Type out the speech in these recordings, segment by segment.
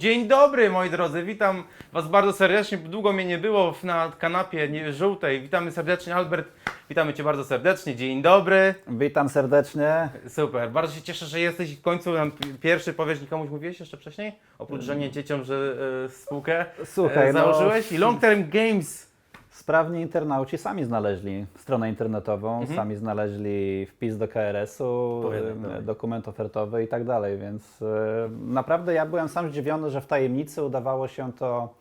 Dzień dobry moi drodzy, witam Was bardzo serdecznie. Długo mnie nie było na kanapie żółtej. Witamy serdecznie, Albert. Witamy Cię bardzo serdecznie. Dzień dobry. Witam serdecznie. Super, bardzo się cieszę, że jesteś w końcu nam pi- pierwszy. Powiesz, nikomuś mówiłeś jeszcze wcześniej? Oprócz, że nie dzieciom, że e, spółkę Słuchaj, e, no- założyłeś. I Long Term Games. Sprawni internauci sami znaleźli stronę internetową, sami znaleźli wpis do KRS-u, dawaj. dokument ofertowy i tak dalej, więc naprawdę ja byłem sam zdziwiony, że w tajemnicy udawało się to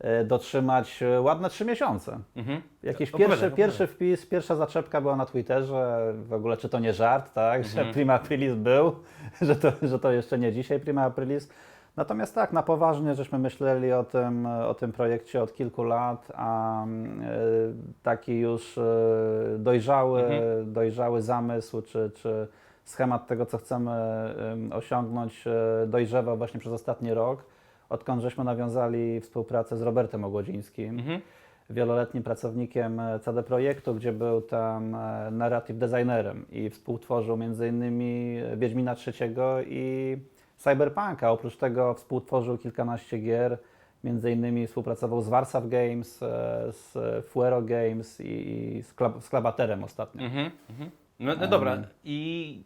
e, dotrzymać e, ładne trzy miesiące. Mhm. Jakiś pierwszy, pierwszy wpis, pierwsza zaczepka była na Twitterze, w ogóle czy to nie żart, tak, Mhm. że Prima Aprilis był, że to, że to jeszcze nie dzisiaj Prima Aprilis. Natomiast tak, na poważnie żeśmy myśleli o tym, o tym projekcie od kilku lat, a mm, e, taki już e, dojrzały, Mhm. dojrzały zamysł, czy, czy schemat tego, co chcemy em, osiągnąć, e, dojrzewał właśnie przez ostatni rok, odkąd żeśmy nawiązali współpracę z Robertem Ogłodzińskim Mhm. wieloletnim pracownikiem CD Projektu, gdzie był tam narrative designerem i współtworzył m.in. Wiedźmina III i Cyberpunka. Oprócz tego współtworzył kilkanaście gier, m.in. współpracował z Warsaw Games, e, z Fuero Games i, z, Klab- z Klabaterem ostatnio. Mhm. Mhm. No, no dobra, i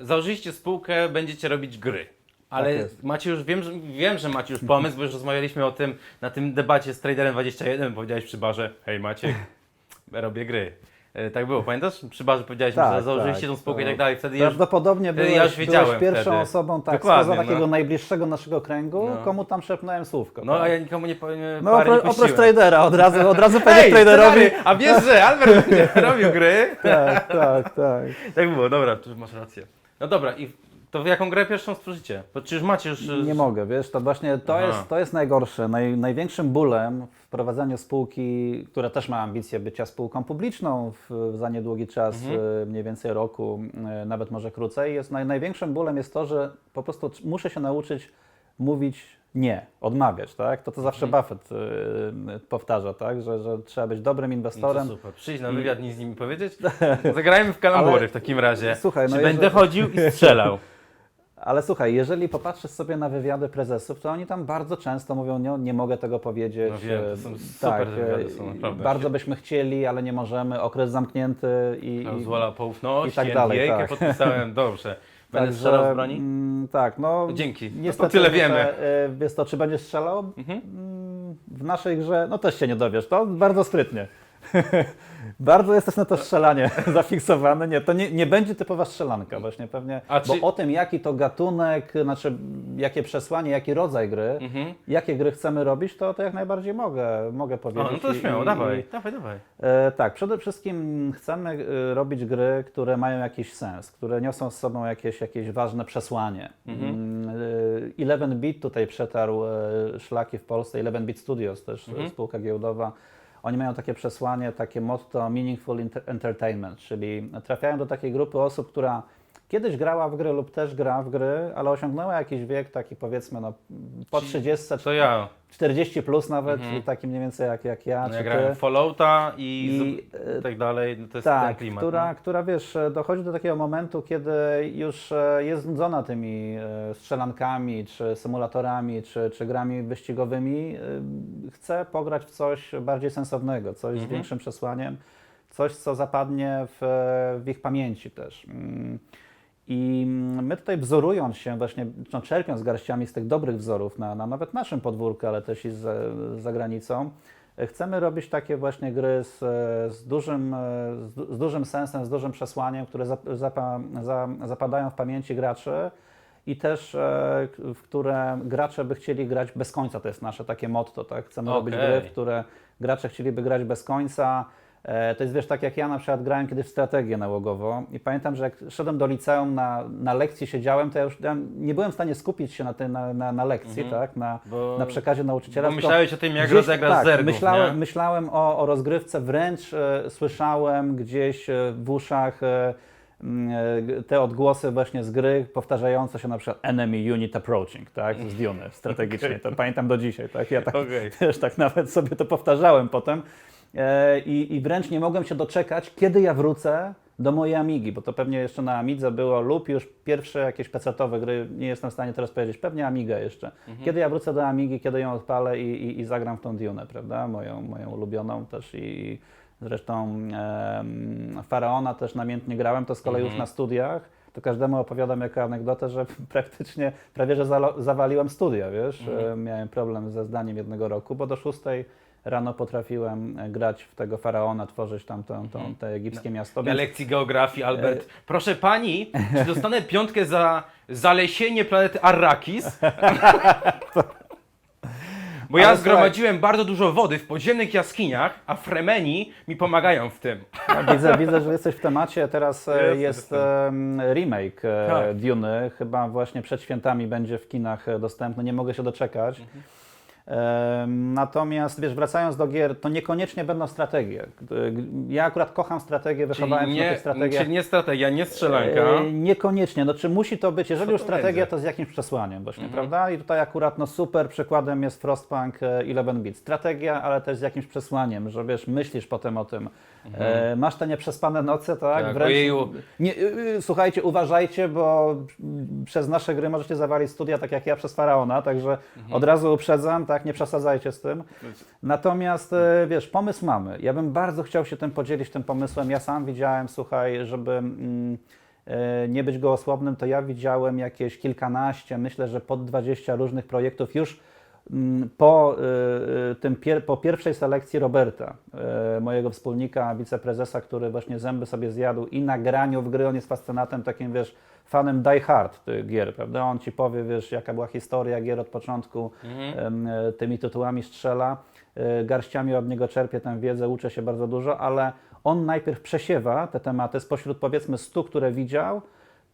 założyliście spółkę, będziecie robić gry. Ale Tak macie już, wiem że, wiem, że macie już pomysł, bo już rozmawialiśmy o tym na tym debacie z Traderem 21, powiedziałeś przy barze, hej Maciek, robię gry. E, Tak było, pamiętasz? Przy barze powiedziałeś, Tak, że założyliście tak, tą spółkę to i tak dalej. Wtedy już Prawdopodobnie wtedy byłeś, ja już byłeś pierwszą wtedy. osobą, tak, Dokładnie, spoza takiego no. najbliższego naszego kręgu, No. komu tam szepnąłem słówko. No tak. a ja nikomu nie powiem, no parę nie oprócz, tradera, od razu, od razu Hej, powiedzieć traderowi. a wiesz, że Albert robił gry? Tak, tak, tak. Tak było, dobra, masz rację. No dobra, i to w jaką grę pierwszą stworzycie? Bo czy już macie już... e, Nie mogę, wiesz, to właśnie to, Aha. jest, to jest najgorsze. Naj, największym bólem w prowadzeniu spółki, która też ma ambicje bycia spółką publiczną w, za niedługi czas, Mhm. y, mniej więcej roku, y, nawet może krócej, jest naj, największym bólem jest to, że po prostu muszę się nauczyć mówić nie, odmawiać, tak? To to zawsze Buffett y, powtarza, tak? Że, że trzeba być dobrym Mhm. No inwestorem. super. Przyjdź na wywiad, nic z nimi powiedzieć. Zagrajmy w kalambury Ale- w takim razie. Słuchaj, Czy no będę jeżeli- chodził i strzelał? Ale słuchaj, jeżeli popatrzysz sobie na wywiady prezesów, to oni tam bardzo często mówią, nie, nie mogę tego powiedzieć. No wiem, to e, są super wywiady, są e, naprawdę. Bardzo byśmy chcieli, ale nie możemy, okres zamknięty i... Klauzula poufności, i tak dalej, NDA tak. podpisałem, dobrze. Będę Także, strzelał z broni? mm, tak, no... Dzięki, to Niestety, tyle wiemy. że, e, Wiesz to, czy będziesz strzelał? Mhm. Mm, W naszej grze, no też się nie dowiesz, to bardzo sprytnie. bardzo jesteś na to strzelanie zafiksowany. Nie, to nie, nie będzie typowa strzelanka właśnie pewnie, A bo czy- o tym jaki to gatunek, znaczy jakie przesłanie, jaki rodzaj gry, Mhm. jakie gry chcemy robić, to, to jak najbardziej mogę, mogę powiedzieć. O, no to I- śmiało, i- dawaj, dawaj, dawaj. E, tak, przede wszystkim chcemy e, robić gry, które mają jakiś sens, które niosą z sobą jakieś, jakieś ważne przesłanie. Mhm. Mm, e, 11-bit tutaj przetarł e, szlaki w Polsce, 11-bit Studios też Mhm. e, spółka giełdowa. Oni mają takie przesłanie, takie motto Meaningful Entertainment, czyli trafiają do takiej grupy osób, która kiedyś grała w gry lub też gra w gry, ale osiągnęła jakiś wiek taki powiedzmy no, po Ci- 30, To ja. 40 plus nawet, Mhm. taki mniej więcej jak, jak ja No, ja ty. grałem w Fallouta i, I, z, i tak dalej. No to jest ten Tak, klimat. która, no. która wiesz, dochodzi do takiego momentu, kiedy już e, jest znudzona tymi e, strzelankami, czy symulatorami, czy, czy grami wyścigowymi. e, Chce pograć w coś bardziej sensownego, coś z Mhm. większym przesłaniem, coś, co zapadnie w, w ich pamięci też. I my tutaj wzorując się właśnie, no, czerpiąc garściami z tych dobrych wzorów na, na nawet naszym podwórku, ale też i za, za granicą, chcemy robić takie właśnie gry z, z, dużym, z, du- z dużym sensem, z dużym przesłaniem, które zap, zapa, za, zapadają w pamięci graczy i też e, w które gracze by chcieli grać bez końca. To jest nasze takie motto, tak? Chcemy robić Okej. gry, w które gracze chcieliby grać bez końca. E, To jest wiesz, tak jak ja na przykład grałem kiedyś w strategię nałogową i pamiętam, że jak szedłem do liceum, na, na lekcji siedziałem, to ja już ja nie byłem w stanie skupić się na, tej, na, na, na lekcji, Mhm. tak? na, Bo- na przekazie nauczyciela. Bo myślałeś o tym, jak gdzieś- rozegrać tak, zergów, myślałem, nie? myślałem o, o rozgrywce, wręcz e, słyszałem gdzieś e, w uszach e, e, te odgłosy właśnie z gry powtarzające się na przykład enemy unit approaching, tak, z Dune strategicznie, to pamiętam do dzisiaj, tak, ja tak Okej. też tak nawet sobie to powtarzałem potem. E, I, I wręcz nie mogłem się doczekać, kiedy ja wrócę do mojej Amigi, bo to pewnie jeszcze na Amidze było lub już pierwsze jakieś PC-owe gry, nie jestem w stanie teraz powiedzieć, pewnie Amiga jeszcze. Kiedy ja wrócę do Amigi, kiedy ją odpalę i, i, i zagram w tą Dune, prawda, moją, moją ulubioną też i zresztą em, Faraona też namiętnie grałem, to z kolei już na studiach, to każdemu opowiadam jako anegdotę, że praktycznie prawie, że zawaliłem studia, wiesz, E, miałem problem ze zdaniem jednego roku, bo do szóstej rano potrafiłem e, grać w tego Faraona, tworzyć tam tą, tą, te egipskie miasto, Na więc lekcji geografii, E, Albert. Proszę pani, czy dostanę piątkę za zalesienie planety Arrakis? Bo ja Ale zgromadziłem bardzo dużo wody w podziemnych jaskiniach, a Fremeni mi pomagają w tym. No, widzę, widzę, że jesteś w temacie. Teraz e, Jestem, jest jestem. em, remake e, Tak. Duny. Chyba właśnie przed świętami będzie w kinach e, dostępny. Nie mogę się doczekać. Natomiast wiesz, wracając do gier, to niekoniecznie będą strategie. Ja akurat kocham strategię, wychowałem się na nie, tych strategiach. czyli nie strategia, nie strzelanka. E, Niekoniecznie. No, czy musi to być? Jeżeli Co już to strategia, będzie? to z jakimś przesłaniem właśnie, Mhm. prawda? I tutaj akurat no, super przykładem jest Frostpunk e, 11 bit. Strategia, ale też z jakimś przesłaniem, że wiesz, myślisz potem o tym. E, masz te nieprzespane noce, tak? Mhm. Tak, ojeju. Nie, y, y, słuchajcie, uważajcie, bo przez nasze gry możecie zawalić studia, tak jak ja przez Faraona, także Mhm. od razu uprzedzam, tak? Nie przesadzajcie z tym. Natomiast e, wiesz, pomysł mamy. Ja bym bardzo chciał się tym podzielić, tym pomysłem. Ja sam widziałem, słuchaj, żeby mm, e, nie być gołosłownym, to ja widziałem jakieś kilkanaście, myślę, że pod 20 różnych projektów już po, e, e, tym pier, po pierwszej selekcji Roberta, e, mojego wspólnika, wiceprezesa, który właśnie zęby sobie zjadł i na graniu w gry, on jest fascynatem takim, wiesz, fanem die hard tych gier, prawda? On ci powie, wiesz, jaka była historia gier od początku, e, tymi tytułami strzela, garściami od niego czerpie tę wiedzę, uczę się bardzo dużo, ale on najpierw przesiewa te tematy spośród powiedzmy 100, które widział,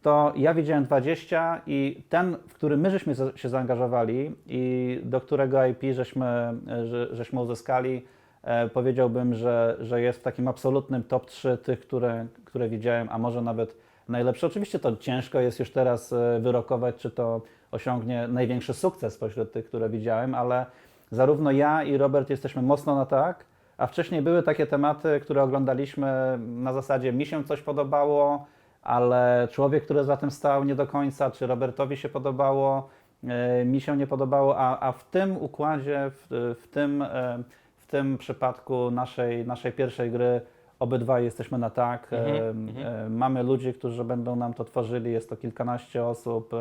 to ja widziałem 20 i ten, w który my żeśmy się zaangażowali i do którego IP żeśmy, że, żeśmy uzyskali, e, powiedziałbym, że, że jest w takim absolutnym top 3 tych, które, które widziałem, a może nawet najlepsze. Oczywiście to ciężko jest już teraz e, wyrokować, czy to osiągnie największy sukces spośród tych, które widziałem, ale zarówno ja i Robert jesteśmy mocno na tak, a wcześniej były takie tematy, które oglądaliśmy na zasadzie mi się coś podobało, ale człowiek, który za tym stał nie do końca, czy Robertowi się podobało, e, mi się nie podobało, a, a w tym układzie, w, w, tym, e, w tym przypadku naszej, naszej pierwszej gry obydwaj jesteśmy na tak. E, Mhm, e, Mamy ludzi, którzy będą nam to tworzyli, jest to kilkanaście osób,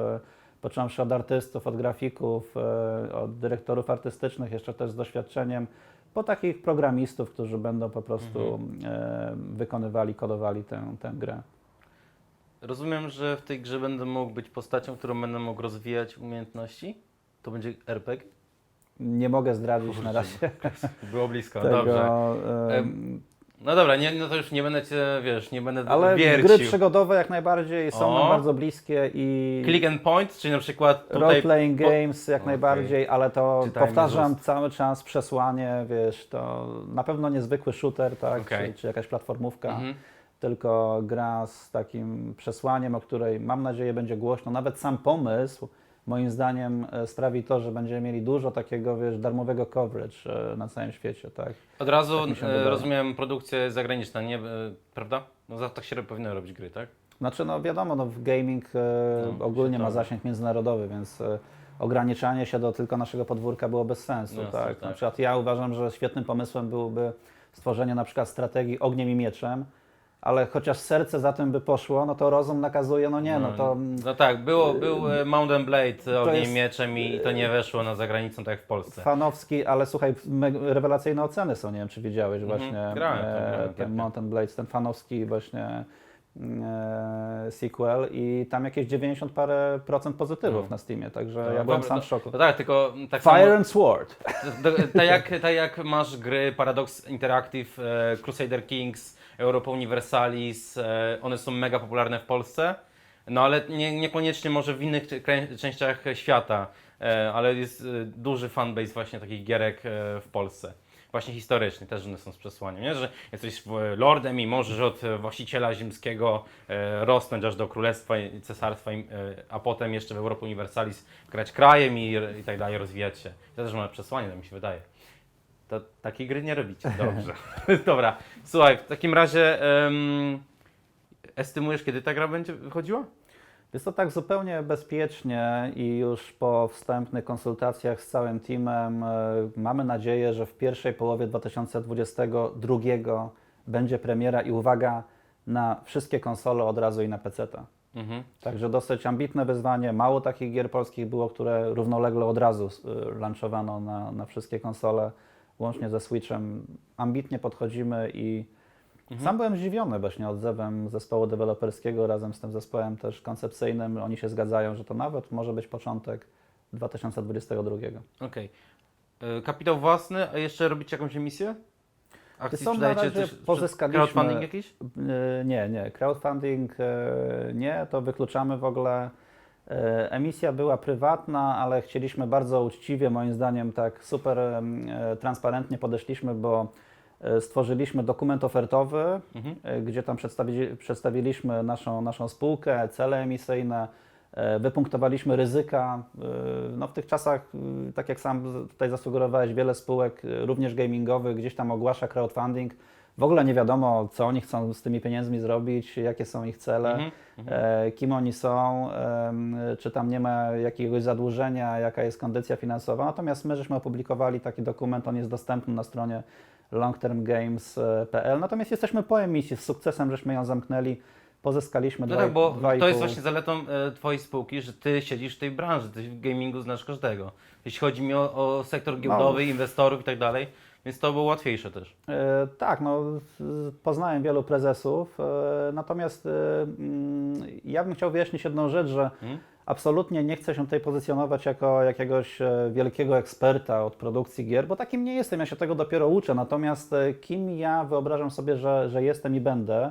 począwszy od artystów, od grafików, od dyrektorów artystycznych, jeszcze też z doświadczeniem, po takich programistów, którzy będą po prostu e, wykonywali, kodowali tę, tę grę. Rozumiem, że w tej grze będę mógł być postacią, którą będę mógł rozwijać umiejętności? To będzie RPG? Nie mogę zdradzić na razie Było blisko, tego. dobrze. e, Em, No dobra, nie, no to już nie będę cię, wiesz, nie będę ale wiercił. gry przygodowe jak najbardziej są O. nam bardzo bliskie i Click and point, czyli na przykład tutaj... role-playing po- games jak Okej. najbardziej, ale to Czytajmy powtarzam cały czas przesłanie, wiesz, to na pewno niezwykły shooter, tak, Okej. czy, czy jakaś platformówka. Mhm. Tylko gra z takim przesłaniem, o której mam nadzieję będzie głośno. Nawet sam pomysł, moim zdaniem, e, sprawi to, że będziemy mieli dużo takiego, wiesz, darmowego coverage e, na całym świecie, tak? Od razu Tak e, rozumiem produkcję zagraniczna, nie, prawda? No za- tak się powinno robić gry, tak? Znaczy, no wiadomo, no, w gaming No, ogólnie ma zasięg międzynarodowy, więc ograniczanie się do tylko naszego podwórka było bez sensu, Jasne, tak? tak. Na przykład ja uważam, że świetnym pomysłem byłoby stworzenie na przykład strategii ogniem i mieczem, ale chociaż serce za tym by poszło, no to rozum nakazuje, no nie, no to... No tak, było, był e, Mountain Blade ogniem jest- mieczem i to nie weszło na zagranicą tak jak w Polsce. Fanowski, ale słuchaj, rewelacyjne oceny są, nie wiem czy widziałeś właśnie Mhm. grałem tam, e, grałem, ten tak, Mountain Blade, ten fanowski właśnie sequel i tam jakieś 90 parę procent pozytywów No. na Steamie, także No, ja byłem sam w szoku. No tak, tylko tak Fire samo, and Sword. tak, jak, tak jak masz gry Paradox Interactive, e, Crusader Kings, Europa Universalis, e, one są mega popularne w Polsce, no ale nie, niekoniecznie może w innych częściach świata, e, ale jest e, duży fanbase właśnie takich gierek e, w Polsce. Właśnie historyczny, też one są z przesłaniem, nie? że jesteś e, lordem i możesz od e, właściciela ziemskiego e, rosnąć aż do królestwa i cesarstwa, a potem jeszcze w Europie Universalis grać krajem i, i tak dalej, rozwijać się. To też ma przesłanie, tak mi się wydaje. To takiej gry nie robicie. Dobrze. Dobra. Słuchaj, w takim razie estymujesz, kiedy ta gra będzie wychodziła? Jest to tak zupełnie bezpiecznie i już po wstępnych konsultacjach z całym teamem e, mamy nadzieję, że w pierwszej połowie 2022 będzie premiera i uwaga na wszystkie konsole od razu i na PC. Mhm. Także dosyć ambitne wyzwanie. Mało takich gier polskich było, które równolegle od razu y, launchowano na, na wszystkie konsole, łącznie ze Switchem. Ambitnie podchodzimy i sam byłem zdziwiony właśnie odzewem zespołu deweloperskiego razem z tym zespołem też koncepcyjnym. Oni się zgadzają, że to nawet może być początek 2022. Okej. E, Kapitał własny, a jeszcze robicie jakąś emisję? Akcji co, na razie coś- pozyskaliśmy- Crowdfunding jakiś? Y, Nie, nie. Crowdfunding y, nie, to wykluczamy w ogóle. Emisja była prywatna, ale chcieliśmy bardzo uczciwie, moim zdaniem, tak super transparentnie podeszliśmy, bo stworzyliśmy dokument ofertowy, Mhm. e, gdzie tam przedstawili, przedstawiliśmy naszą, naszą spółkę, cele emisyjne, e, wypunktowaliśmy ryzyka. E, No w tych czasach, e, tak jak sam tutaj zasugerowałeś, wiele spółek, e, również gamingowych, gdzieś tam ogłasza crowdfunding. W ogóle nie wiadomo, co oni chcą z tymi pieniędzmi zrobić, jakie są ich cele, Mhm. e, kim oni są, czy tam nie ma jakiegoś zadłużenia, jaka jest kondycja finansowa. Natomiast my żeśmy opublikowali taki dokument, on jest dostępny na stronie longtermgames.pl. Natomiast jesteśmy po emisji, z sukcesem żeśmy ją zamknęli, pozyskaliśmy No dwa- tak, bo dwa i to jest właśnie zaletą e, Twojej spółki, że Ty siedzisz w tej branży, Ty w gamingu znasz każdego. Jeśli chodzi mi o, o sektor giełdowy, inwestorów i tak dalej, więc to było łatwiejsze też. E, tak, no, poznałem wielu prezesów, e, natomiast e, mm, ja bym chciał wyjaśnić jedną rzecz, że Mhm. Absolutnie nie chcę się tutaj pozycjonować jako jakiegoś e, wielkiego eksperta od produkcji gier, bo takim nie jestem, ja się tego dopiero uczę, natomiast e, kim ja wyobrażam sobie, że, że jestem i będę,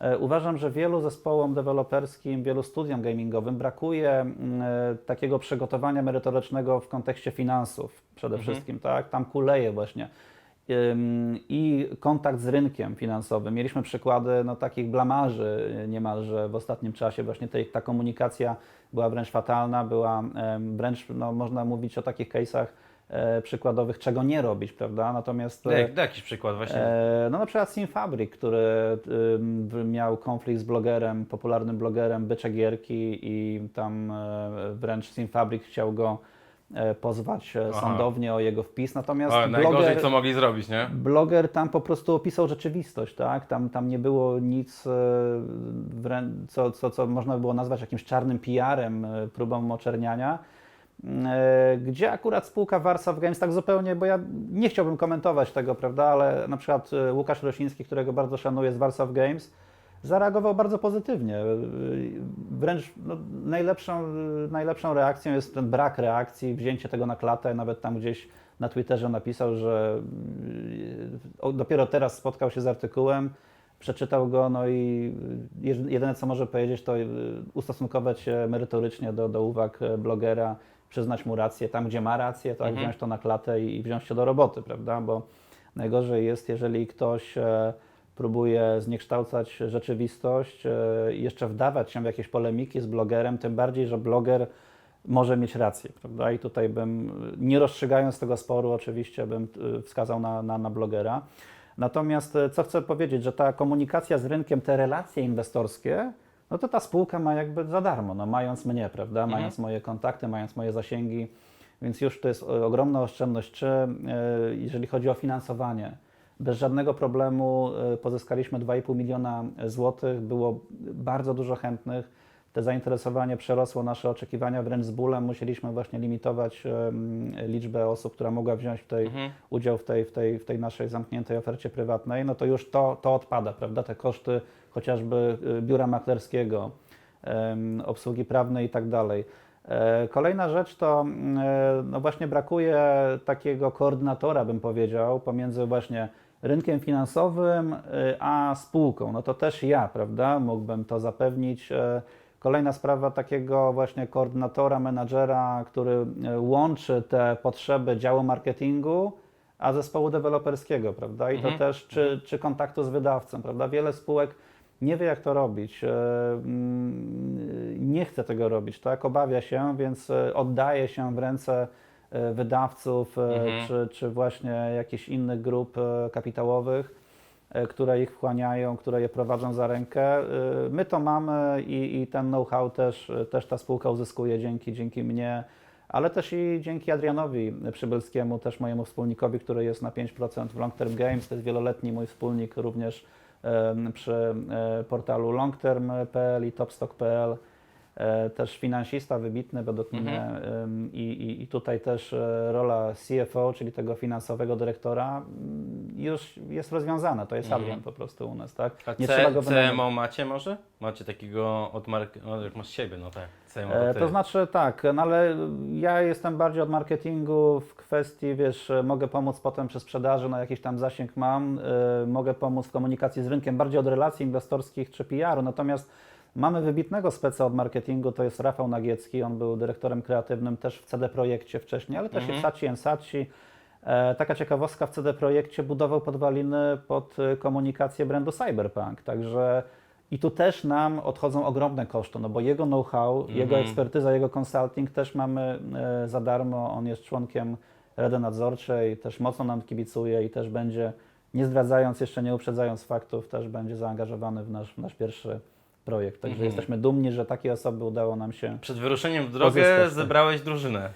E, Uważam, że wielu zespołom deweloperskim, wielu studiom gamingowym brakuje mm, takiego przygotowania merytorycznego w kontekście finansów przede Mhm. wszystkim, tak? Tam kuleje właśnie. I kontakt z rynkiem finansowym. Mieliśmy przykłady no, takich blamarzy niemalże w ostatnim czasie. Właśnie tej, ta komunikacja była wręcz fatalna, była wręcz, no, można mówić o takich case'ach e, przykładowych, czego nie robić, prawda? Natomiast... e, Daj, daj jakiś przykład właśnie. E, no na przykład Simfabrik, który miał konflikt z blogerem, popularnym blogerem Bycze Gierki i tam wręcz Simfabrik chciał go pozwać e, Aha. sądownie o jego wpis, natomiast najgorzej bloger, co mogli zrobić, nie? bloger tam po prostu opisał rzeczywistość, tak? Tam, tam nie było nic, e, co, co, co można by było nazwać jakimś czarnym PR-em, e, próbą oczerniania. E, Gdzie akurat spółka Warsaw Games tak zupełnie, bo ja nie chciałbym komentować tego, prawda, ale na przykład e, Łukasz Rosiński, którego bardzo szanuję z Warsaw Games, zareagował bardzo pozytywnie. Wręcz no, najlepszą, najlepszą reakcją jest ten brak reakcji, wzięcie tego na klatę, nawet tam gdzieś na Twitterze napisał, że dopiero teraz spotkał się z artykułem, przeczytał go, no i jedyne co może powiedzieć, to ustosunkować się merytorycznie do, do uwag blogera, przyznać mu rację tam, gdzie ma rację, tak, Mhm. wziąć to na klatę i, i wziąć się do roboty, prawda? Bo najgorzej jest, jeżeli ktoś e, próbuje zniekształcać rzeczywistość e, jeszcze wdawać się w jakieś polemiki z blogerem, tym bardziej, że bloger może mieć rację, prawda? I tutaj bym, nie rozstrzygając tego sporu, oczywiście bym e, wskazał na, na, na blogera. Natomiast e, co chcę powiedzieć, że ta komunikacja z rynkiem, te relacje inwestorskie, no to ta spółka ma jakby za darmo, no mając mnie, prawda? Mhm. Mając moje kontakty, mając moje zasięgi, więc już to jest ogromna oszczędność. Czy jeżeli chodzi o finansowanie, bez żadnego problemu e, pozyskaliśmy 2,5 miliona złotych, było bardzo dużo chętnych. Te zainteresowanie przerosło nasze oczekiwania wręcz z bólem. Musieliśmy właśnie limitować liczbę osób, która mogła wziąć w tej, Mhm. udział w tej, w, tej, w tej naszej zamkniętej ofercie prywatnej. No to już to, to odpada, prawda? Te koszty chociażby y, biura maklerskiego, obsługi prawnej i tak dalej. E, Kolejna rzecz to e, no właśnie brakuje takiego koordynatora, bym powiedział, pomiędzy właśnie rynkiem finansowym y, a spółką. No to też ja, prawda, mógłbym to zapewnić. E, Kolejna sprawa takiego właśnie koordynatora, menadżera, który e, łączy te potrzeby działu marketingu, a zespołu deweloperskiego, prawda? I Mhm. to też, czy, czy kontaktu z wydawcą, prawda? Wiele spółek nie wie, jak to robić, mm, nie chce tego robić, tak? Obawia się, więc oddaje się w ręce wydawców, e, Mhm. czy, czy właśnie jakichś innych grup e, kapitałowych, e, które ich wchłaniają, które je prowadzą za rękę. E, My to mamy i, i ten know-how też, też ta spółka uzyskuje dzięki, dzięki mnie, ale też i dzięki Adrianowi Przybylskiemu, też mojemu wspólnikowi, który jest na 5% w Long Term Games. To jest wieloletni mój wspólnik również przy e, portalu longterm.pl i topstock.pl. E, Też finansista wybitny według Mhm. mnie i, i, tutaj też e, rola CFO, czyli tego finansowego dyrektora mm, już jest rozwiązana. To jest Mhm. Adrian po prostu u nas, tak? A Nie C, trzeba go wynajmować. CMO macie może? Macie takiego od mark... No, jak masz siebie, no tak. E. To znaczy tak, no ale ja jestem bardziej od marketingu w kwestii, wiesz, mogę pomóc potem przy sprzedaży, no jakiś tam zasięg mam, e, mogę pomóc w komunikacji z rynkiem, bardziej od relacji inwestorskich czy PR-u, natomiast mamy wybitnego speca od marketingu, to jest Rafał Nagiecki, on był dyrektorem kreatywnym też w CD Projekcie wcześniej, ale też i w Mhm. Saci. E, Taka ciekawostka w CD Projekcie budował podwaliny pod e, komunikację brandu Cyberpunk, także i tu też nam odchodzą ogromne koszty, no bo jego know-how, jego Mhm. ekspertyza, jego consulting też mamy e, za darmo. On jest członkiem Rady Nadzorczej, też mocno nam kibicuje i też będzie, nie zdradzając jeszcze, nie uprzedzając faktów, też będzie zaangażowany w nasz, w nasz pierwszy projekt. Także Mhm. jesteśmy dumni, że takie osoby udało nam się Przed wyruszeniem w drogę Pozyskać, tak. zebrałeś drużynę.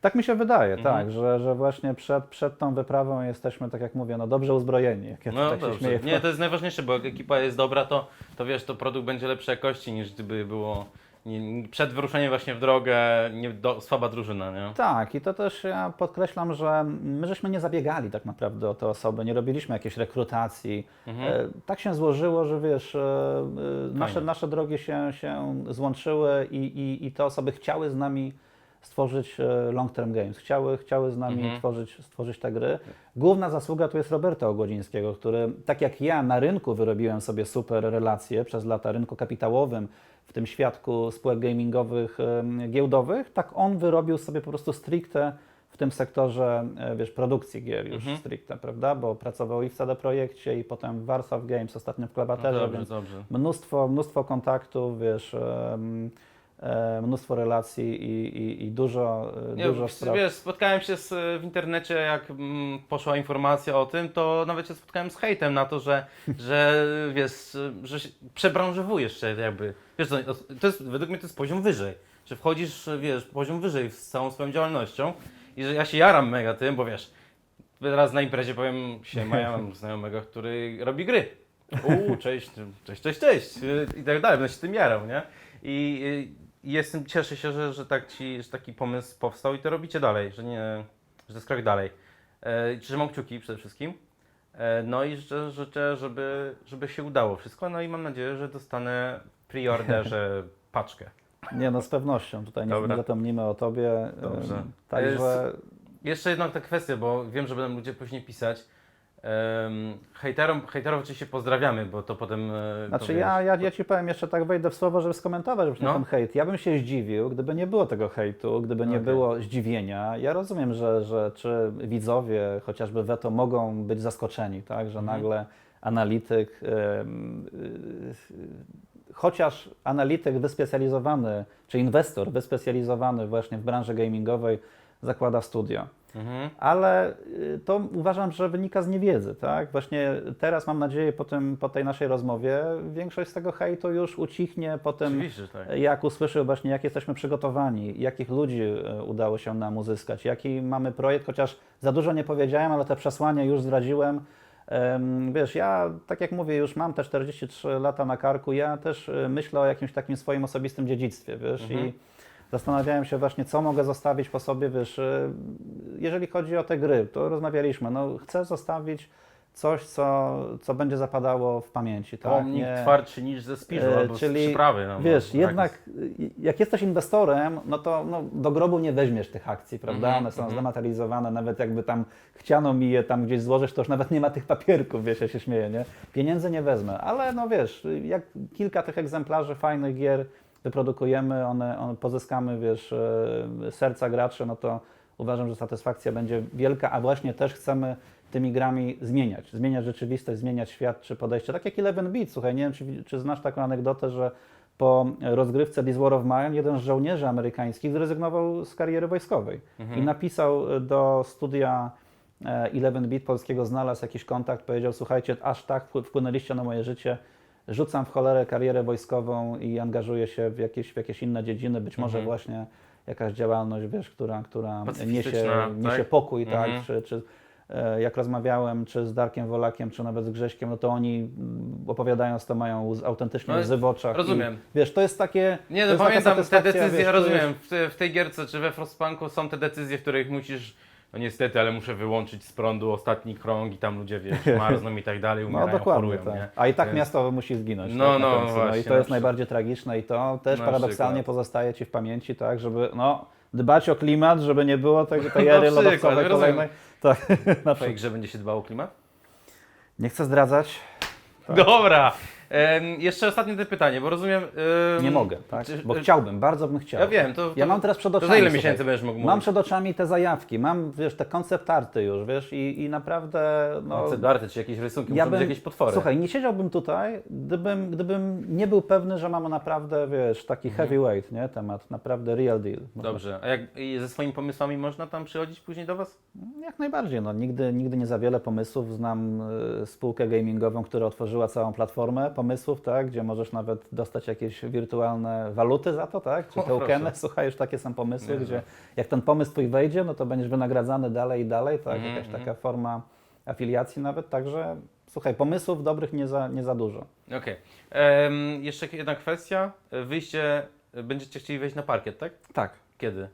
tak mi się wydaje, Mhm. tak, że, że właśnie przed, przed tą wyprawą jesteśmy, tak jak mówię, no dobrze uzbrojeni. Jak ja No tak dobrze. śmieję. Nie, to jest najważniejsze, bo jak ekipa jest dobra, to, to wiesz, to produkt będzie lepszej jakości niż gdyby było nie, przed wyruszeniem właśnie w drogę nie, do, słaba drużyna, nie? Tak, i to też ja podkreślam, że my żeśmy nie zabiegali tak naprawdę o te osoby, nie robiliśmy jakiejś rekrutacji. Mhm. E, tak się złożyło, że wiesz, e, e, nasze, nasze drogi się, się złączyły i, i, i te osoby chciały z nami stworzyć e, long term games, chciały, chciały z nami Mhm. tworzyć, stworzyć te gry. Główna zasługa tu jest Roberta Ogłodzińskiego, który tak jak ja na rynku wyrobiłem sobie super relacje przez lata rynku kapitałowym, w tym świadku spółek gamingowych, giełdowych, tak on wyrobił sobie po prostu stricte w tym sektorze, e, wiesz, produkcji gier już Mhm. stricte, prawda? Bo pracował i w CD Projekcie, i potem w Warsaw Games, ostatnio w No Klawaterze, dobrze, więc dobrze. mnóstwo, mnóstwo kontaktów, wiesz, mnóstwo relacji i, i, i dużo, e, Nie, dużo spraw. wiesz, spotkałem się z, w internecie, jak mm, poszła informacja o tym, to nawet się spotkałem z hejtem na to, że, że wiesz, że się przebranżowujesz się jakby. Wiesz, to jest, według mnie to jest poziom wyżej, że wchodzisz, wiesz, poziom wyżej z całą swoją działalnością i że ja się jaram mega tym, bo wiesz, teraz na imprezie powiem się, ja mam znajomego, który robi gry. Uuu, cześć, cześć, cześć, cześć i tak dalej, będę się tym jarał, nie? I, i jestem, cieszę się, że, że, tak ci, że taki pomysł powstał i to robicie dalej, że nie, że to jest krok dalej. E, trzymam kciuki przede wszystkim. E, no i życzę, życzę żeby, żeby się udało wszystko, no i mam nadzieję, że dostanę preorderze paczkę. Nie, no z pewnością, tutaj nie, Dobra. nie zapomnimy o Tobie. Dobrze. Także Jeszcze jedną tę kwestię, bo wiem, że będą ludzie później pisać. Hejterom, hejterów oczywiście pozdrawiamy, bo to potem... e, to Znaczy wiesz, ja, ja, ja Ci powiem jeszcze tak wejdę w słowo, żeby skomentować No. ten hejt. Ja bym się zdziwił, gdyby nie było tego hejtu, gdyby nie Okej. było zdziwienia. Ja rozumiem, że, że czy widzowie, chociażby Weto, mogą być zaskoczeni, tak, że Mhm. nagle analityk, em, y, chociaż analityk wyspecjalizowany, czy inwestor wyspecjalizowany właśnie w branży gamingowej zakłada studio. Mhm. Ale y, to uważam, że wynika z niewiedzy, tak? Właśnie teraz mam nadzieję po, tym, po tej naszej rozmowie większość z tego hejtu już ucichnie po tym, tak. jak usłyszy właśnie, jak jesteśmy przygotowani, jakich ludzi y, udało się nam uzyskać, jaki mamy projekt, chociaż za dużo nie powiedziałem, ale te przesłanie już zdradziłem. Em, Wiesz, ja tak jak mówię, już mam te 43 lata na karku, ja też y, myślę o jakimś takim swoim osobistym dziedzictwie, wiesz, Mhm. i zastanawiałem się właśnie, co mogę zostawić po sobie, wiesz, y, jeżeli chodzi o te gry, to rozmawialiśmy, no chcę zostawić coś, co, co będzie zapadało w pamięci, tak? Pomnik Nie- twardszy niż ze spiżu E, albo czyli z przyprawy. No, Wiesz, no, jednak y, jak jesteś inwestorem, no to no, do grobu nie weźmiesz tych akcji, prawda? Mhm, One są mhm. zdematerializowane, nawet jakby tam chciano mi je tam gdzieś złożyć, to już nawet nie ma tych papierków, wiesz, ja się śmieję, nie? Pieniędzy nie wezmę, ale no wiesz, jak kilka tych egzemplarzy fajnych gier wyprodukujemy, one, one pozyskamy, wiesz, e, serca graczy, no to uważam, że satysfakcja będzie wielka, a właśnie też chcemy tymi grami zmieniać, zmieniać rzeczywistość, zmieniać świat czy podejście. Tak jak Eleven Beat, słuchaj, nie wiem, czy, czy znasz taką anegdotę, że po rozgrywce This War of Mine jeden z żołnierzy amerykańskich zrezygnował z kariery wojskowej i napisał do studia e, 11-bit polskiego, znalazł jakiś kontakt, powiedział, słuchajcie, aż tak wpły- wpłynęliście na moje życie, rzucam w cholerę karierę wojskową i angażuję się w jakieś, w jakieś inne dziedziny, być może właśnie jakaś działalność, wiesz, która, która niesie, Pacyfistyczna, niesie tak? pokój, Mhm. tak, czy, czy e, jak rozmawiałem, czy z Darkiem Wolakiem, czy nawet z Grześkiem, no to oni opowiadając to mają autentycznie No, łzy w oczach. rozumiem. I, wiesz, to jest takie... Nie, no pamiętam te decyzje, wiesz, rozumiem, w, w tej gierce czy we Frostpunku są te decyzje, w których musisz, no niestety, ale muszę wyłączyć z prądu ostatni krąg i tam ludzie, wiesz, marzną i tak dalej, No umierają, dokładnie, chorują, tak. nie? A i tak Więc- miasto musi zginąć. No, tak, no, końcu. właśnie, I to jest najbardziej tragiczne i to też paradoksalnie przykład. pozostaje Ci w pamięci, tak, żeby no, dbać o klimat, żeby nie było tego, tej ery lodowcowej kolejnej. Tak, na przykład. grze będzie się dbało o klimat? Nie chcę zdradzać, Tak. Dobra. Jeszcze ostatnie te pytanie, bo rozumiem... em, nie mogę, tak? bo chciałbym, bardzo bym chciał. Ja wiem, to... Ja to- mam teraz przed To oczami. za ile słuchaj, miesięcy będziesz mógł Mam mówić? przed oczami te zajawki, mam, wiesz, te koncept arty już, wiesz, i, i naprawdę, no... No, Darty, czy jakieś rysunki, Ja bym- jakieś potwory. Słuchaj, nie siedziałbym tutaj, gdybym, gdybym nie był pewny, że mamy naprawdę, wiesz, taki Mhm. heavyweight, nie, temat, naprawdę real deal. Dobrze, a jak ze swoimi pomysłami można tam przychodzić później do Was? Jak najbardziej, no, nigdy, nigdy nie za wiele pomysłów. Znam y, spółkę gamingową, która otworzyła całą platformę pomysłów, tak, gdzie możesz nawet dostać jakieś wirtualne waluty za to, tak, czy tokeny. Słuchaj, już takie są pomysły, Niezłe. gdzie jak ten pomysł twój wejdzie, no to będziesz wynagradzany dalej i dalej, tak, Mhm, jakaś mhm. taka forma afiliacji nawet, także słuchaj, pomysłów dobrych nie za, nie za dużo. Okej. Em, Jeszcze jedna kwestia. Wyjście, będziecie chcieli wejść na parkiet, tak? Tak. Kiedy?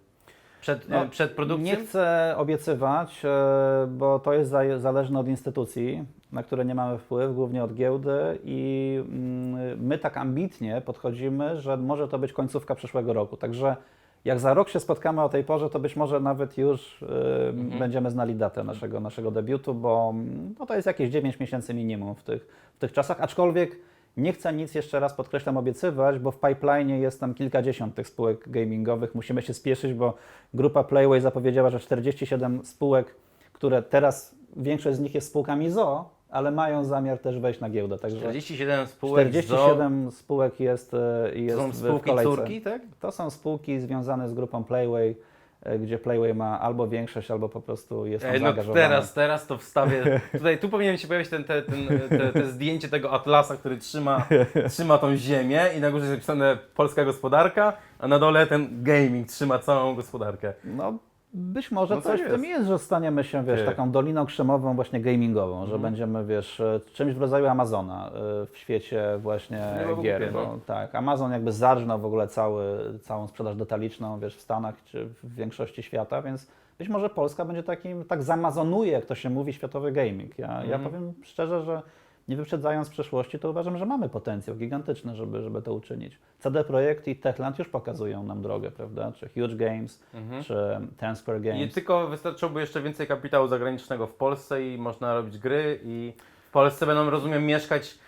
Przed, No, przed produkcją? Nie chcę obiecywać, e, bo to jest za- zależne od instytucji, na które nie mamy wpływu, głównie od giełdy i mm, my tak ambitnie podchodzimy, że może to być końcówka przyszłego roku. Także jak za rok się spotkamy o tej porze, to być może nawet już Mhm. będziemy znali datę naszego, naszego debiutu, bo mm, no to jest jakieś 9 miesięcy minimum w tych, w tych czasach, aczkolwiek nie chcę nic jeszcze raz podkreślam obiecywać, bo w pipeline jest tam kilkadziesiąt tych spółek gamingowych. Musimy się spieszyć, bo grupa Playway zapowiedziała, że 47 spółek, które teraz większość z nich jest spółkami ZO, ale mają zamiar też wejść na giełdę. Także 47 spółek 47 spółek jest, e, To jest są w- w spółki kolejce. córki, tak? To są spółki związane z grupą Playway, e, gdzie Playway ma albo większość, albo po prostu jest tam no zaangażowany. teraz, teraz to wstawię. Tutaj, tu powinien się pojawić ten, ten, ten, te, te zdjęcie tego atlasa, który trzyma, trzyma tą ziemię i na górze jest napisane polska gospodarka, a na dole ten gaming trzyma całą gospodarkę. No, być może No coś w tym jest, że staniemy się, wiesz, Ty. taką doliną krzemową właśnie gamingową, że Mhm. będziemy, wiesz, e, czymś w rodzaju Amazona e, w świecie właśnie Nie gier. no. Tak, Amazon jakby zarżnął w ogóle cały, całą sprzedaż detaliczną, wiesz, w Stanach czy w większości świata, więc być może Polska będzie takim, tak zamazonuje, jak to się mówi, światowy gaming. Ja, ja Mhm. powiem szczerze, że nie wyprzedzając przyszłości, to uważam, że mamy potencjał gigantyczny, żeby, żeby to uczynić. CD Projekt i Techland już pokazują nam drogę, prawda? Czy Huge Games, czy Ten Square Games. I tylko wystarczyłoby jeszcze więcej kapitału zagranicznego w Polsce i można robić gry i w Polsce będą, rozumiem, mieszkać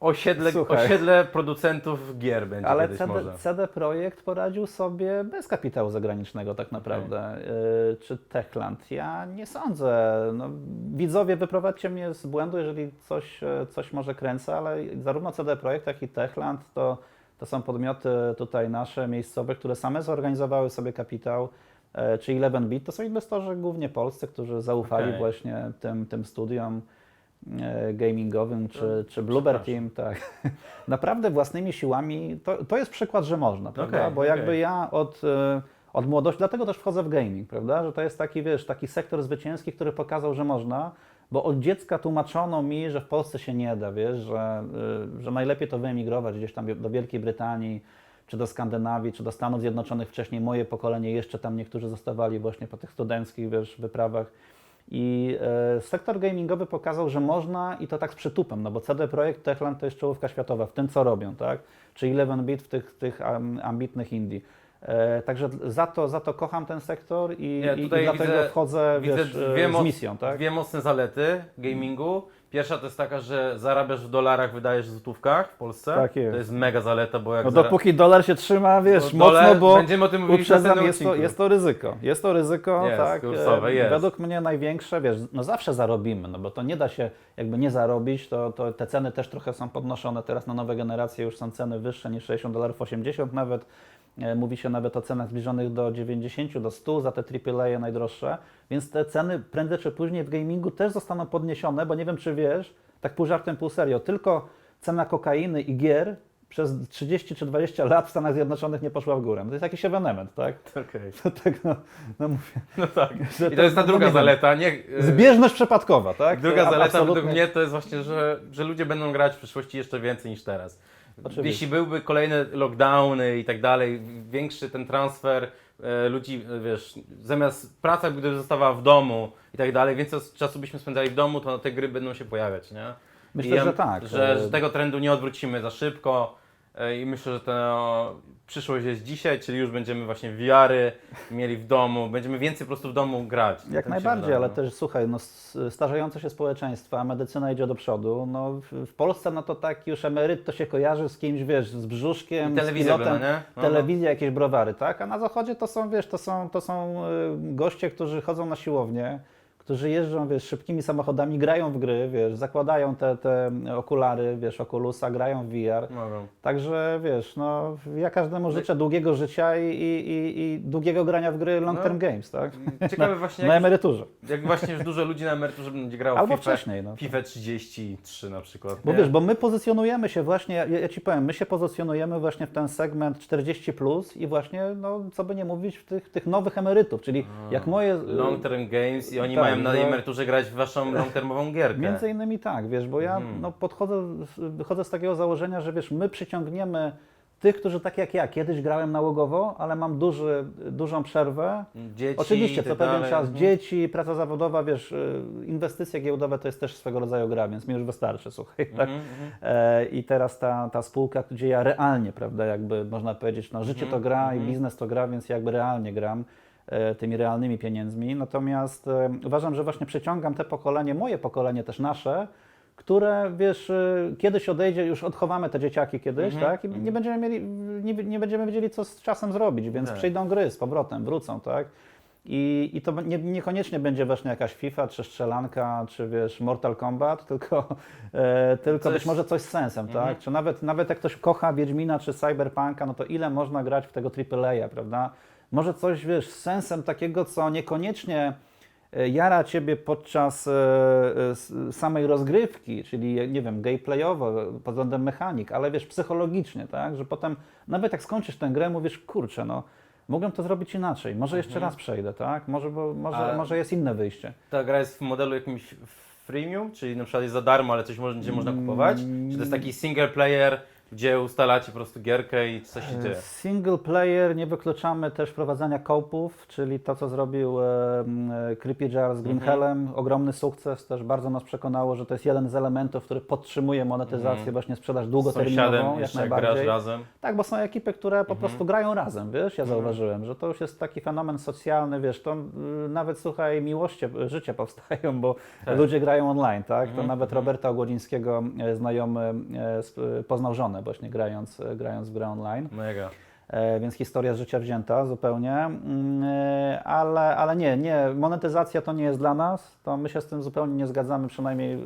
osiedle, Słuchaj. osiedle producentów gier będzie Ale kiedyś CD, może. CD Projekt poradził sobie bez kapitału zagranicznego tak naprawdę. Yy, czy Techland? Ja nie sądzę. No, widzowie, wyprowadźcie mnie z błędu, jeżeli coś, e, coś może kręcę, ale zarówno CD Projekt, jak i Techland to, to są podmioty tutaj nasze, miejscowe, które same zorganizowały sobie kapitał. E, Czy 11bit to są inwestorzy głównie polscy, którzy zaufali Okej. właśnie tym, tym studiom gamingowym, czy, czy Bluebird Team, tak. Naprawdę własnymi siłami, to, to jest przykład, że można, prawda? Okej, Bo jakby okej. ja od, e, od młodości, dlatego też wchodzę w gaming, prawda? Że to jest taki, wiesz, taki sektor zwycięski, który pokazał, że można, bo od dziecka tłumaczono mi, że w Polsce się nie da, wiesz, że, y, że najlepiej to wyemigrować gdzieś tam do Wielkiej Brytanii, czy do Skandynawii, czy do Stanów Zjednoczonych. Wcześniej moje pokolenie jeszcze tam niektórzy zostawali właśnie po tych studenckich, wiesz, wyprawach. I e, sektor gamingowy pokazał, że można i to tak z przytupem, no bo CD Projekt Techland to jest czołówka światowa w tym, co robią, tak? Czy 11-bit w tych, tych am, ambitnych indie. E, Także za to, za to kocham ten sektor i, Ja i, i dlatego widzę- wchodzę Widzę wiesz, e, dwie, z misją, tak? dwie mocne zalety gamingu. Pierwsza to jest taka, że zarabiasz w dolarach, wydajesz w złotówkach w Polsce. Tak jest. To jest mega zaleta, bo jak No zara- dopóki dolar się trzyma, wiesz, mocno, dolar- bo Będziemy o tym mówili w następnym jest to, jest to ryzyko. Jest to ryzyko, Jest, tak. kursowe, jest. Według mnie największe, wiesz, no zawsze zarobimy, no bo to nie da się jakby nie zarobić, to, to te ceny też trochę są podnoszone. Teraz na nowe generacje już są ceny wyższe niż 60 dolarów, 80 nawet. E, Mówi się nawet o cenach zbliżonych do 90, do 100 za te AAA najdroższe, więc te ceny prędzej czy później w gamingu też zostaną podniesione, bo nie wiem czy wiesz, tak pół żartem, pół serio, tylko cena kokainy i gier przez 30 czy 20 lat w Stanach Zjednoczonych nie poszła w górę. To jest jakiś ewenement, tak? To tak, no, no mówię. No tak. I to jest ta no druga wiem, zaleta. Nie, e, Zbieżność przypadkowa, tak? Druga To zaleta absolutnie- według mnie to jest właśnie, że, że ludzie będą grać w przyszłości jeszcze więcej niż teraz. Oczywiście. Jeśli byłby kolejne lockdowny i tak dalej, większy ten transfer e, ludzi, e, wiesz, zamiast praca gdyby zostawała w domu i tak dalej, więcej czasu byśmy spędzali w domu, to te gry będą się pojawiać, nie? Myślę, I ja- że tak. Że, że tego trendu nie odwrócimy za szybko i myślę, że ta przyszłość jest dzisiaj, czyli już będziemy właśnie VR-y mieli w domu, będziemy więcej po prostu w domu grać. Tak Jak się najbardziej, ale no. też słuchaj, no, starzejące się społeczeństwa, medycyna idzie do przodu. No, w, w Polsce no to tak już emeryt to się kojarzy z kimś, wiesz, z brzuszkiem, I z telewizja pilotem, nie? No, no. telewizja, jakieś browary, tak? A na zachodzie to są, wiesz, to są, to są y, goście, którzy chodzą na siłownię, którzy jeżdżą, wiesz, szybkimi samochodami, grają w gry, wiesz, zakładają te, te okulary, wiesz, Oculusa, grają w VR. Mogą. Także wiesz, no ja każdemu życzę długiego życia i, i, i, i długiego grania w gry long No. term games, tak? Ciekawe właśnie, Na jak, emeryturze. jak właśnie już dużo ludzi na emeryturze będzie grało Albo w FIFA, wcześniej, no. FIFA 33 na przykład. Bo nie? wiesz, bo my pozycjonujemy się właśnie, ja, ja Ci powiem, my się pozycjonujemy właśnie w ten segment 40 plus i właśnie, no co by nie mówić, w tych, tych nowych emerytów, czyli jak moje... Long term games i oni Tak, mają na że- emeryturze grać w waszą long termową gierkę. Między innymi tak, wiesz, bo ja Mhm. no, podchodzę, z- wychodzę z takiego założenia, że wiesz, my przyciągniemy tych, którzy tak jak ja, kiedyś grałem nałogowo, ale mam duży, dużą przerwę, Dzieci Oczywiście, i co tak pewien dalej. czas Mhm. dzieci, praca zawodowa, wiesz, y, inwestycje giełdowe to jest też swego rodzaju gra, więc mi już wystarczy, słuchaj. Tak? Mhm, mhm. E, I teraz ta, ta spółka, gdzie ja realnie, prawda, jakby można powiedzieć, no życie to gra i biznes to gra, więc jakby realnie gram tymi realnymi pieniędzmi. Natomiast e, uważam, że właśnie przyciągam te pokolenie, moje pokolenie też nasze, które, wiesz, e, kiedyś odejdzie, już odchowamy te dzieciaki kiedyś, Mhm, tak? I mhm. nie będziemy mieli, nie, nie będziemy wiedzieli, co z czasem zrobić, więc Tak. przyjdą gry z powrotem, wrócą, tak? I, I to nie, niekoniecznie będzie właśnie jakaś FIFA, czy strzelanka, czy wiesz, Mortal Kombat, tylko, e, tylko Coś- być może coś z sensem, Mhm. tak? Czy nawet, nawet jak ktoś kocha Wiedźmina czy Cyberpunka, no to ile można grać w tego AAA, prawda? Może coś, wiesz, z sensem takiego, co niekoniecznie e, jara Ciebie podczas e, e, samej rozgrywki, czyli, nie wiem, gameplayowo, pod względem mechanik, ale wiesz, psychologicznie, tak? Że potem, nawet jak skończysz tę grę, mówisz, kurczę, no, mogłem to zrobić inaczej, może jeszcze Mhm. raz przejdę, tak? Może, bo, może, może jest inne wyjście. Ta gra jest w modelu jakimś freemium, czyli na przykład jest za darmo, ale coś będzie można kupować? Czy to jest taki single player, gdzie ustalacie po prostu gierkę i coś się dzieje? Single player, nie wykluczamy też wprowadzania kołpów, czyli to, co zrobił e, e, Creepy Jar z Grimhelem. Ogromny sukces, też bardzo nas przekonało, że to jest jeden z elementów, który podtrzymuje monetyzację, Mhm. właśnie sprzedaż Z długoterminową, sąsiadem jak jeszcze grasz najbardziej. razem. Tak, bo są ekipy, które po Mhm. prostu grają razem, wiesz, ja Mhm. zauważyłem, że to już jest taki fenomen socjalny, wiesz, to y, nawet, słuchaj, miłości, życie powstają, bo Tak. ludzie grają online, tak, to Mhm, nawet mhm. Roberta Ogłodzińskiego e, znajomy e, sp- poznał żonę właśnie grając, grając w grę online. Mega. E, więc historia z życia wzięta zupełnie, Mm, e, ale, ale nie, nie, monetyzacja to nie jest dla nas, to my się z tym zupełnie nie zgadzamy, przynajmniej y,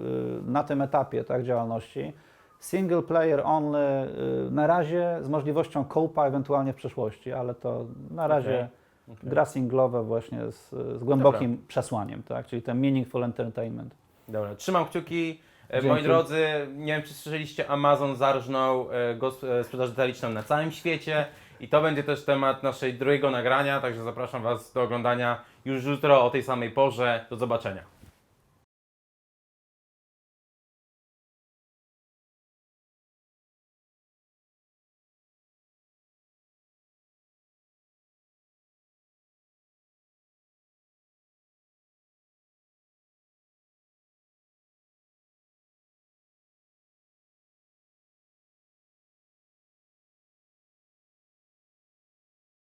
na tym etapie tak, działalności. Single player only y, na razie z możliwością koupa ewentualnie w przyszłości, ale to na razie Okej. gra singlowa właśnie z, z głębokim przesłaniem, tak, czyli ten meaningful entertainment. Dobra, trzymam kciuki. E, Dzięki. Moi drodzy, nie wiem czy słyszeliście, Amazon zarżnął e, e, sprzedaż detaliczną na całym świecie i to będzie też temat naszej drugiego nagrania, także zapraszam Was do oglądania już jutro o tej samej porze. Do zobaczenia.